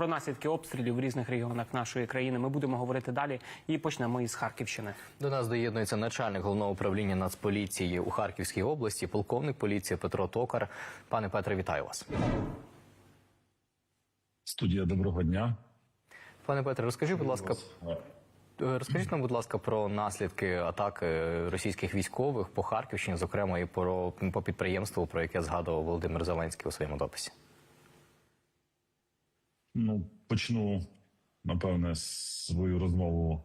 про наслідки обстрілів в різних регіонах нашої країни. Ми будемо говорити далі і почнемо із Харківщини. До нас доєднується начальник головного управління Нацполіції у Харківській області, полковник поліції Петро Токар. Пане Петре, вітаю вас. Студія доброго дня. Пане Петре, розкажіть, будь ласка, розкажіть нам, будь ласка, про наслідки атаки російських військових по Харківщині, зокрема і про по підприємству, про яке згадував Володимир Зеленський у своєму дописі. Ну почну напевне свою розмову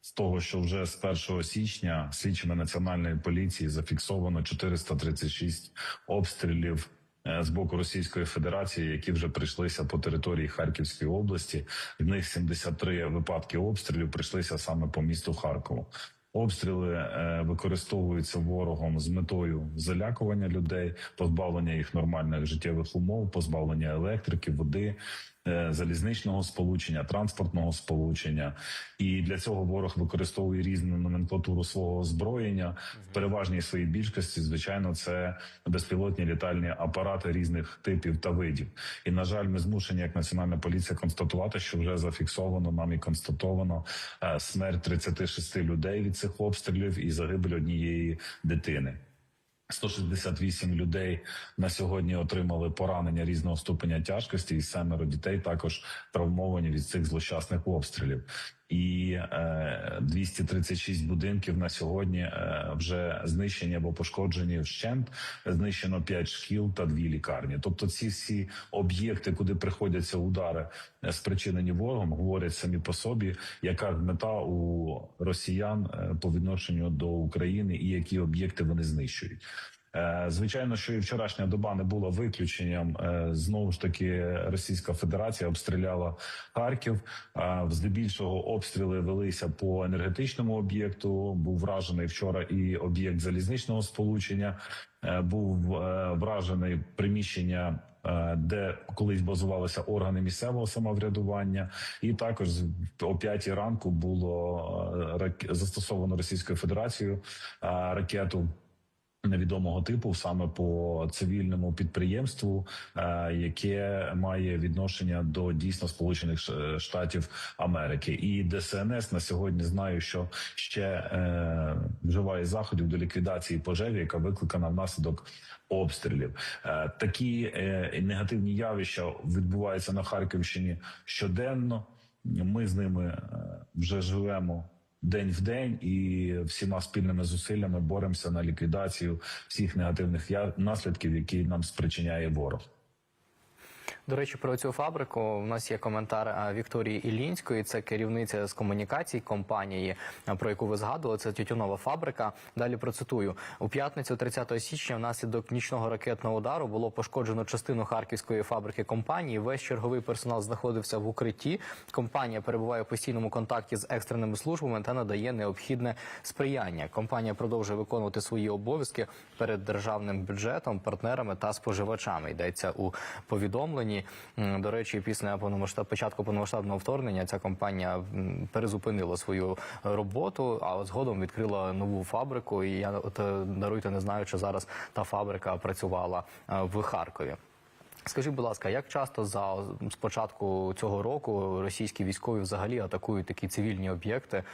з того, що вже з 1 січня слідчими національної поліції зафіксовано 436 обстрілів е, з боку Російської Федерації, які вже прийшлися по території Харківської області. З них 73 випадки обстрілів прийшлися саме по місту Харкову. Обстріли е, використовуються ворогом з метою залякування людей, позбавлення їх нормальних життєвих умов, позбавлення електрики, води, залізничного сполучення, транспортного сполучення. І для цього ворог використовує різну номенклатуру свого озброєння. В переважній своїй більшості, звичайно, це безпілотні літальні апарати різних типів та видів. І на жаль, ми змушені, як національна поліція, констатувати, що вже зафіксовано нам і констатовано е, смерть 36 людей від цих обстрілів і загибель однієї дитини. 168 людей на сьогодні отримали поранення різного ступеня тяжкості, і семеро дітей також травмовані від цих злощасних обстрілів. І е, 236 будинків на сьогодні е, вже знищені або пошкоджені вщент. Знищено 5 шкіл та 2 лікарні. Тобто, ці всі об'єкти, куди приходяться удари, е, спричинені ворогом, говорять самі по собі, яка мета у росіян е, по відношенню до України і які об'єкти вони знищують. Е, Звичайно, що і вчорашня доба не була виключенням. Е, Знову ж таки, Російська Федерація обстріляла Харків. Е, Здебільшого обстріли велися по енергетичному об'єкту. Був вражений вчора і об'єкт залізничного сполучення. Був вражений приміщення. Де колись базувалися органи місцевого самоврядування, і також о п'ятій ранку було застосовано Російською Федерацією ракету невідомого типу саме по цивільному підприємству, е, яке має відношення до дійсно Сполучених Штатів Америки, і ДСНС на сьогодні знаю, що ще е, вживає заходів до ліквідації пожежі, яка викликана внаслідок обстрілів. Е, такі негативні явища відбуваються на Харківщині щоденно. Ми з ними вже живемо день в день і всіма спільними зусиллями боремося на ліквідацію всіх негативних наслідків, які нам спричиняє ворог. До речі, про цю фабрику у нас є коментар Вікторії Ілінської. Це керівниця з комунікацій компанії, про яку ви згадували. Це тютюнова фабрика. Далі процитую у п'ятницю, 30 січня, внаслідок нічного ракетного удару було пошкоджено частину харківської фабрики компанії. Весь черговий персонал знаходився в укритті. Компанія перебуває в постійному контакті з екстреними службами та надає необхідне сприяння. Компанія продовжує виконувати свої обов'язки перед державним бюджетом, партнерами та споживачами. Йдеться у повідомленні. М, До речі, після повномасштаб початку повномасштабного вторгнення ця компанія перезупинила свою роботу, а згодом відкрила нову фабрику. І я от е, даруйте, не знаю, чи зараз та фабрика працювала е, в Харкові. Скажіть, будь ласка, як часто за з початку цього року російські військові взагалі атакують такі цивільні об'єкти е,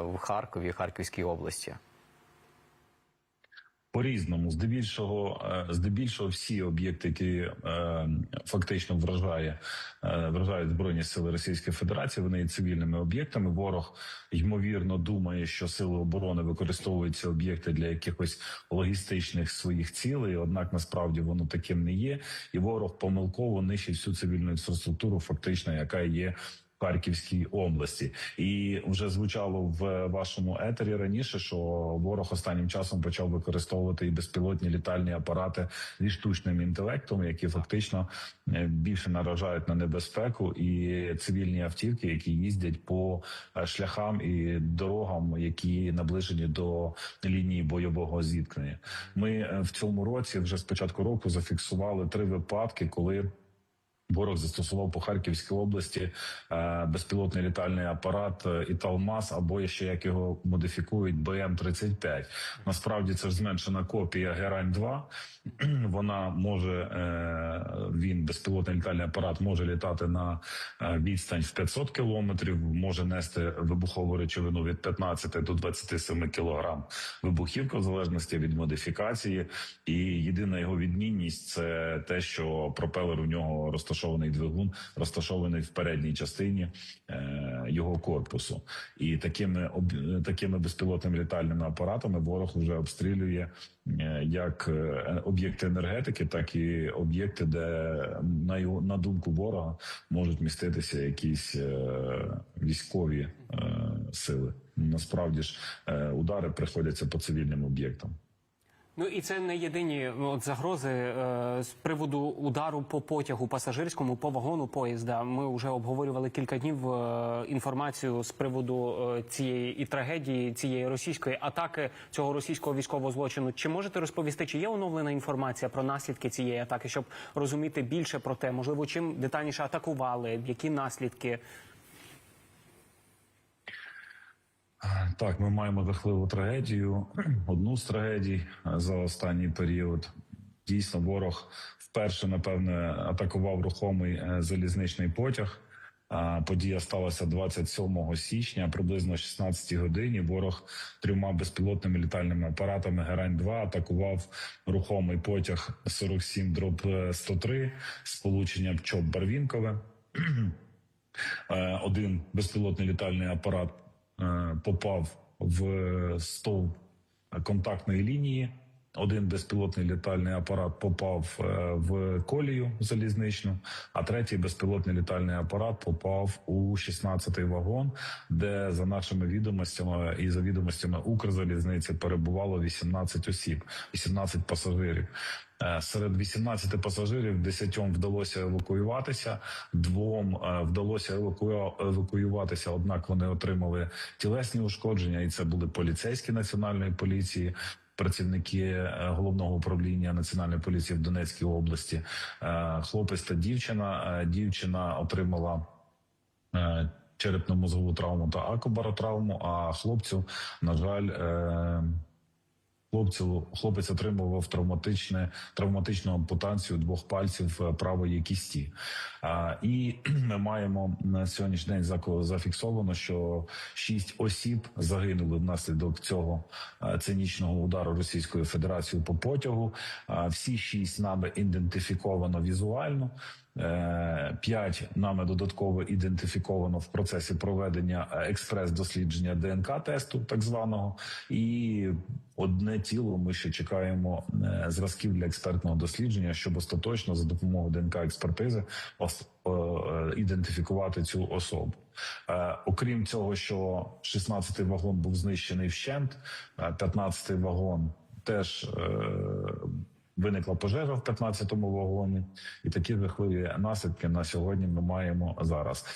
в Харкові, Харківській області? По різному, здебільшого, е, здебільшого, всі об'єкти, які е, фактично вражає, е, вражають збройні сили Російської Федерації, вони є цивільними об'єктами. Ворог ймовірно думає, що сили оборони використовують ці об'єкти для якихось логістичних своїх цілей. Однак насправді воно таким не є, і ворог помилково нищить всю цивільну інфраструктуру, фактично, яка є. Харківській області, і вже звучало в вашому етері раніше, що ворог останнім часом почав використовувати і безпілотні літальні апарати зі штучним інтелектом, які фактично е, більше наражають на небезпеку, і цивільні автівки, які їздять по е, шляхам і дорогам, які наближені до лінії бойового зіткнення. Ми е, в цьому році вже з початку року зафіксували три випадки, коли Ворог застосував по Харківській області е, безпілотний літальний апарат е, Італмас, або ще як його модифікують БМ-35. Насправді це ж зменшена копія Герань 2 Вона може е, він безпілотний літальний апарат може літати на відстань в 500 кілометрів, може нести вибухову речовину від 15 до 27 кілограм вибухівка в залежності від модифікації. І єдина його відмінність це те, що пропелер у нього розташований двигун, розташований в передній частині е, його корпусу. І такими об- такими безпілотними літальними апаратами ворог вже обстрілює е, як е, об'єкти енергетики, так і об'єкти, де на його на думку ворога можуть міститися якісь е, військові е, сили. Насправді ж е, удари приходяться по цивільним об'єктам. Ну і це не єдині ну, от, загрози е, з приводу удару по потягу пасажирському, по вагону поїзда. Ми вже обговорювали кілька днів е, інформацію з приводу е, цієї і трагедії, цієї російської атаки, цього російського військового злочину. Чи можете розповісти, чи є оновлена інформація про наслідки цієї атаки, щоб розуміти більше про те, можливо, чим детальніше атакували, які наслідки? Так, ми маємо жахливу трагедію. Одну з трагедій е, за останній період. Дійсно, ворог вперше, напевне, атакував рухомий е, залізничний потяг. Подія сталася 27 січня, приблизно о 16 годині. Ворог трьома безпілотними літальними апаратами Герань 2 атакував рухомий потяг 47 дроб 103 з полученням ЧОП Барвінкове. Е, Один безпілотний літальний апарат е, попав в стовп контактної лінії. Один безпілотний літальний апарат попав е, в колію залізничну, а третій безпілотний літальний апарат попав у 16-й вагон, де за нашими відомостями і за відомостями Укрзалізниці перебувало 18 осіб, 18 пасажирів. Е, Серед 18 пасажирів 10 вдалося евакуюватися, двом е, вдалося евакую- евакуюватися. Однак вони отримали тілесні ушкодження, і це були поліцейські національної поліції. Працівники е, головного управління національної поліції в Донецькій області, Е, хлопець та дівчина. Е, Дівчина отримала черепно-мозгову травму та акубаротравму, а хлопцю, на жаль, Хлопцю хлопець отримував травматичне травматичну ампутацію двох пальців е, правої кісті. А, і ми маємо на сьогоднішній день зафіксовано, що шість осіб загинули внаслідок цього е, цинічного удару Російської Федерації по потягу. А, всі шість нами ідентифіковано візуально. Е, П'ять нами додатково ідентифіковано в процесі проведення е, експрес-дослідження ДНК-тесту, так званого, і одне тіло ми ще чекаємо е, зразків для експертного дослідження, щоб остаточно за допомогою ДНК-експертизи ос- е, ідентифікувати цю особу. Окрім цього, що 16-й вагон був знищений вщент, е, 15-й вагон теж. Виникла пожежа в 15-му вагоні, і такі жахливі наслідки на сьогодні ми маємо зараз.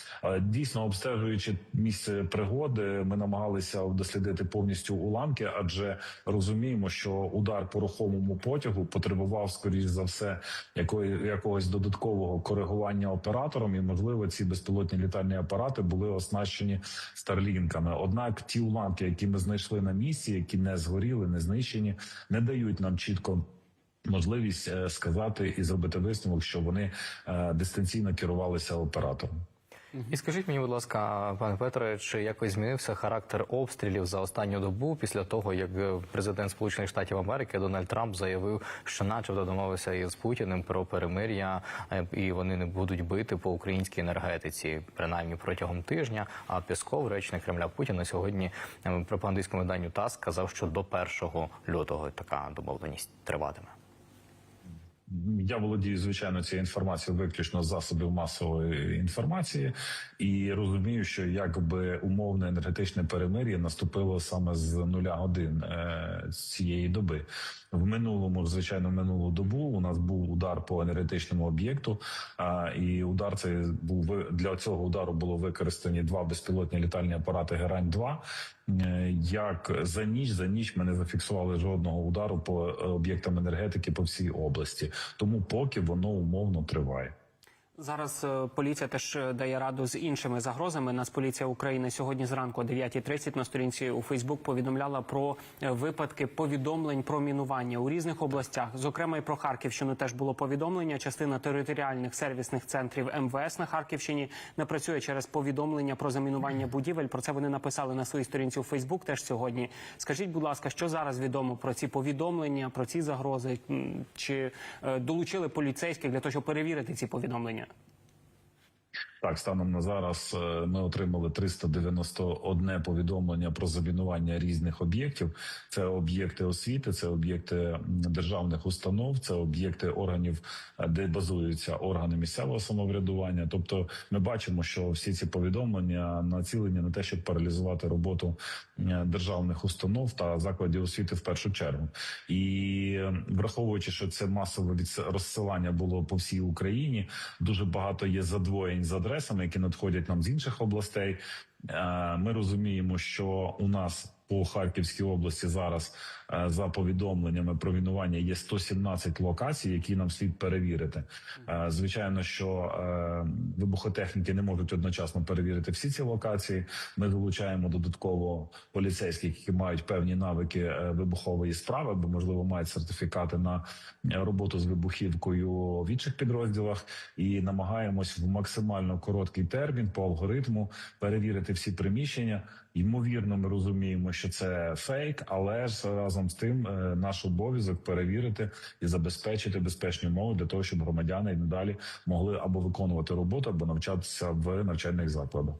Дійсно обстежуючи місце пригоди, ми намагалися дослідити повністю уламки, адже розуміємо, що удар по рухомому потягу потребував, скоріш за все, якої якогось додаткового коригування оператором, і можливо ці безпілотні літальні апарати були оснащені старлінками. Однак ті уламки, які ми знайшли на місці, які не згоріли, не знищені, не дають нам чітко можливість е, сказати і зробити висновок, що вони е, дистанційно керувалися оператором. І скажіть мені, будь ласка, пане Петре, чи якось змінився характер обстрілів за останню добу після того, як е, президент Сполучених Штатів Америки Дональд Трамп заявив, що начебто домовився із Путіним про перемир'я, і вони не будуть бити по українській енергетиці, принаймні протягом тижня. А Пісков, речник Кремля Путіна, сьогодні пропагандистському виданню ТАСС сказав, що до 1 лютого така домовленість триватиме. Я володію звичайно цією інформацією виключно з засобів масової інформації, і розумію, що якби умовне енергетичне перемир'я наступило саме з нуля годин е, цієї доби. В минулому, звичайно, минулу добу у нас був удар по енергетичному об'єкту. А і удар цей був для цього удару було використані два безпілотні літальні апарати Герань 2 Е, Як за ніч за ніч ми не зафіксували жодного удару по е, об'єктам енергетики по всій області. Тому поки воно умовно триває. Зараз е, поліція теж е, дає раду з іншими загрозами. Нацполіція України сьогодні зранку о 9.30 на сторінці у Фейсбук повідомляла про е, випадки повідомлень про мінування у різних областях. Зокрема, і про Харківщину теж було повідомлення. Частина територіальних сервісних центрів МВС на Харківщині не працює через повідомлення про замінування будівель. Про це вони написали на своїй сторінці у Фейсбук. Теж сьогодні. Скажіть, будь ласка, що зараз відомо про ці повідомлення, про ці загрози? Чи долучили поліцейських для того, щоб перевірити ці повідомлення? night. Так, станом на зараз е, ми отримали 391 повідомлення про замінування різних об'єктів. Це об'єкти освіти, це об'єкти державних установ, це об'єкти органів, е, де базуються органи місцевого самоврядування. Тобто, ми бачимо, що всі ці повідомлення націлені на те, щоб паралізувати роботу державних установ та закладів освіти в першу чергу. І враховуючи, що це масове розсилання було по всій Україні, дуже багато є задвоєнь з адресами, які надходять нам з інших областей. Е, Ми розуміємо, що у нас по Харківській області зараз е, за повідомленнями про мінування є 117 локацій, які нам слід перевірити. Е, Звичайно, що е, вибухотехніки не можуть одночасно перевірити всі ці локації. Ми долучаємо додатково поліцейських, які мають певні навики вибухової справи, бо можливо мають сертифікати на роботу з вибухівкою в інших підрозділах, і намагаємось в максимально короткий термін по алгоритму перевірити всі приміщення. Ймовірно, ми розуміємо, що це фейк, але ж разом з тим е, наш обов'язок перевірити і забезпечити безпечні умови для того, щоб громадяни і надалі могли або виконувати роботу, або навчатися в навчальних закладах.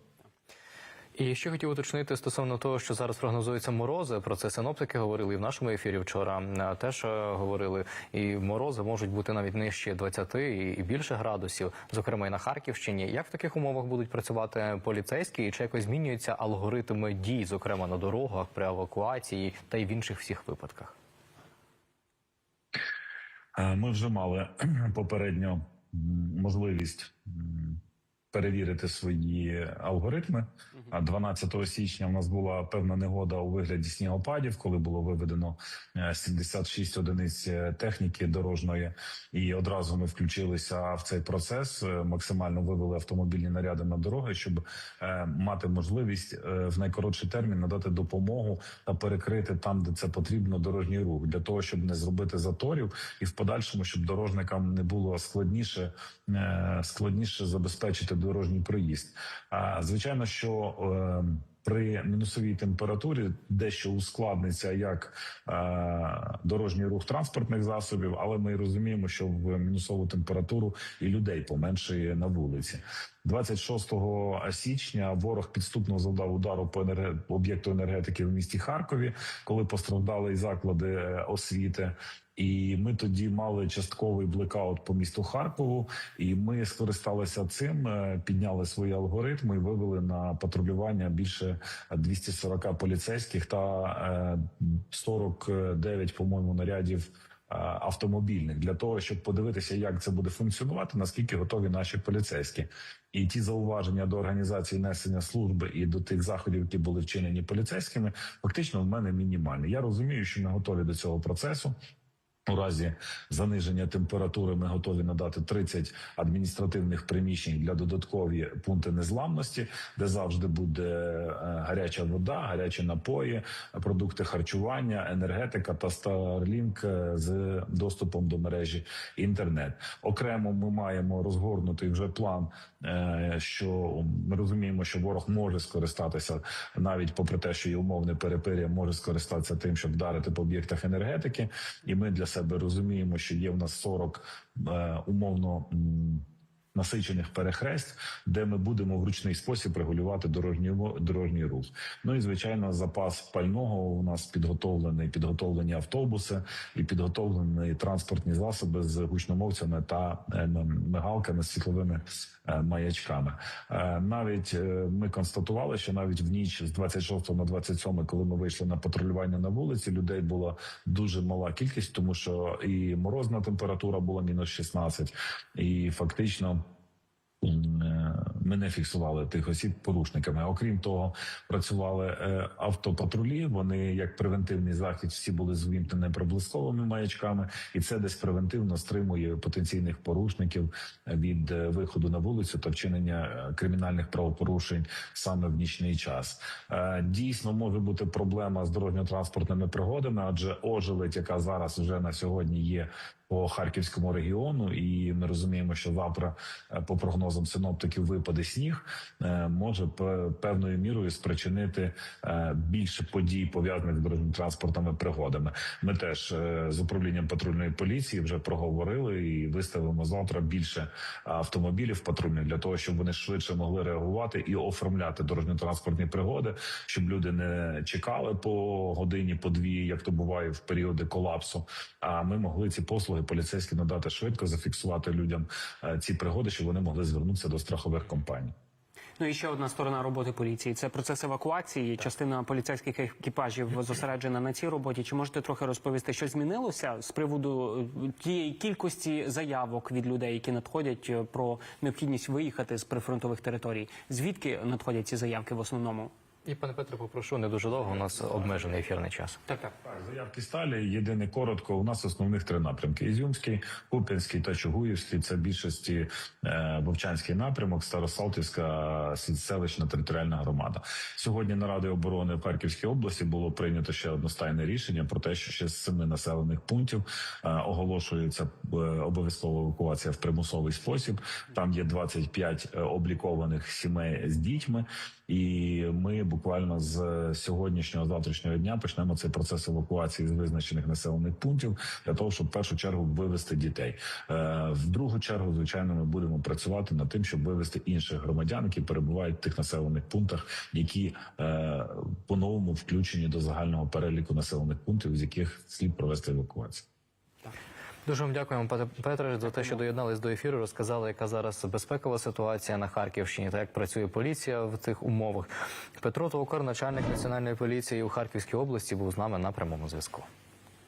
І ще хотів уточнити стосовно того, що зараз прогнозуються морози. Про це синоптики говорили і в нашому ефірі вчора. Теж е, говорили, і морози можуть бути навіть нижче 20 і більше градусів, зокрема і на Харківщині. Як в таких умовах будуть працювати поліцейські, і чи якось змінюються алгоритми дій, зокрема на дорогах, при евакуації та й в інших всіх випадках? Е, Ми вже мали попередньо можливість перевірити свої алгоритми. А 12 січня в нас була певна негода у вигляді снігопадів, коли було виведено е, 76 одиниць е, техніки дорожньої, і одразу ми включилися в цей процес. е, Максимально вивели автомобільні наряди на дороги, щоб е, мати можливість е, в найкоротший термін надати допомогу та перекрити там, де це потрібно, дорожній рух для того, щоб не зробити заторів, і в подальшому, щоб дорожникам не було складніше е, складніше забезпечити дорожній проїзд. А звичайно, що е, при мінусовій температурі дещо ускладниться як е, дорожній рух транспортних засобів, але ми розуміємо, що в мінусову температуру і людей поменшує на вулиці. 26 січня ворог підступно завдав удару по енерге- об'єкту енергетики в місті Харкові, коли постраждали і заклади е, освіти. І ми тоді мали частковий блекаут по місту Харкову, і ми скористалися цим, е, підняли свої алгоритми і вивели на патрулювання більше 240 поліцейських та е, 49, по-моєму, нарядів. е, Автомобільних для того, щоб подивитися, як це буде функціонувати, наскільки готові наші поліцейські, і ті зауваження до організації несення служби і до тих заходів, які були вчинені поліцейськими, фактично в мене мінімальні. Я розумію, що ми готові до цього процесу. У разі заниження температури ми готові надати 30 адміністративних приміщень для додаткові пункти незламності, де завжди буде е, гаряча вода, гарячі напої, продукти харчування, енергетика та Starlink е, з доступом до мережі інтернет. Окремо ми маємо розгорнутий вже план, е, що ми розуміємо, що ворог може скористатися навіть попри те, що є умовне перепир'я, може скористатися тим, щоб вдарити по об'єктах енергетики, і ми для себе розуміємо, що є в нас 40 е, умовно. Насичених перехрест, де ми будемо в ручний спосіб регулювати дорожній дорожній рух. Ну і звичайно, запас пального у нас підготовлений, підготовлені автобуси і підготовлені транспортні засоби з гучномовцями та е, мигалками світловими маячками. Е, Навіть е, ми констатували, що навіть в ніч з 26 на 27, коли ми вийшли на патрулювання на вулиці, людей була дуже мала кількість, тому що і морозна температура була мінус 16, і фактично. Е, Ми не фіксували тих осіб порушниками. Окрім того, працювали е, автопатрулі. Вони як превентивний захід всі були з вимкненими проблисковими маячками, і це десь превентивно стримує потенційних порушників від е, виходу на вулицю та вчинення кримінальних правопорушень саме в нічний час. Дійсно може бути проблема з дорожньо-транспортними пригодами, адже ожеледь, яка зараз вже на сьогодні є по харківському регіону, і ми розуміємо, що завтра, по прогнозам синоптиків, випаде сніг, е, може пе- певною мірою спричинити е, більше подій пов'язаних з дорожньо-транспортними пригодами. Ми теж е, з управлінням патрульної поліції вже проговорили і виставимо завтра більше автомобілів патрульних для того, щоб вони швидше могли реагувати і оформляти дорожньо-транспортні пригоди, щоб люди не чекали по годині, по дві, як то буває в періоди колапсу. А ми могли ці послуги поліцейські надати швидко, зафіксувати людям ці пригоди, щоб вони могли звернутися до страхових компаній. Ну і ще одна сторона роботи поліції це процес евакуації. Частина поліцейських екіпажів зосереджена на цій роботі. Чи можете трохи розповісти, що змінилося з приводу е, тієї кількості заявок від людей, які надходять е, про необхідність виїхати з прифронтових територій? Звідки надходять ці заявки в основному? І пане Петре, попрошу не дуже довго. У нас обмежений ефірний час. Так, так. Так, заявки сталі. Єдине коротко. У нас основних три напрямки: Ізюмський, Куп'янський та Чугуївський. Це більшості е, Вовчанський напрямок, Старосалтівська селищна територіальна громада. Сьогодні на Раді оборони в Харківській області було прийнято ще одностайне рішення про те, що ще з семи населених пунктів е, оголошується е, обов'язкова евакуація в примусовий спосіб. Там є 25 е, облікованих сімей з дітьми. І ми буквально з сьогоднішнього завтрашнього дня почнемо цей процес евакуації з визначених населених пунктів для того, щоб в першу чергу вивести дітей. Е, В другу чергу, звичайно, ми будемо працювати над тим, щоб вивести інших громадян, які перебувають в тих населених пунктах, які е, по-новому включені до загального переліку населених пунктів, з яких слід провести евакуацію. Дуже вам дякуємо, Петре, за те, що доєднались до ефіру. Розказали, яка зараз безпекова ситуація на Харківщині та як працює поліція в цих умовах. Петро Токар, начальник національної поліції у Харківській області, був з нами на прямому зв'язку.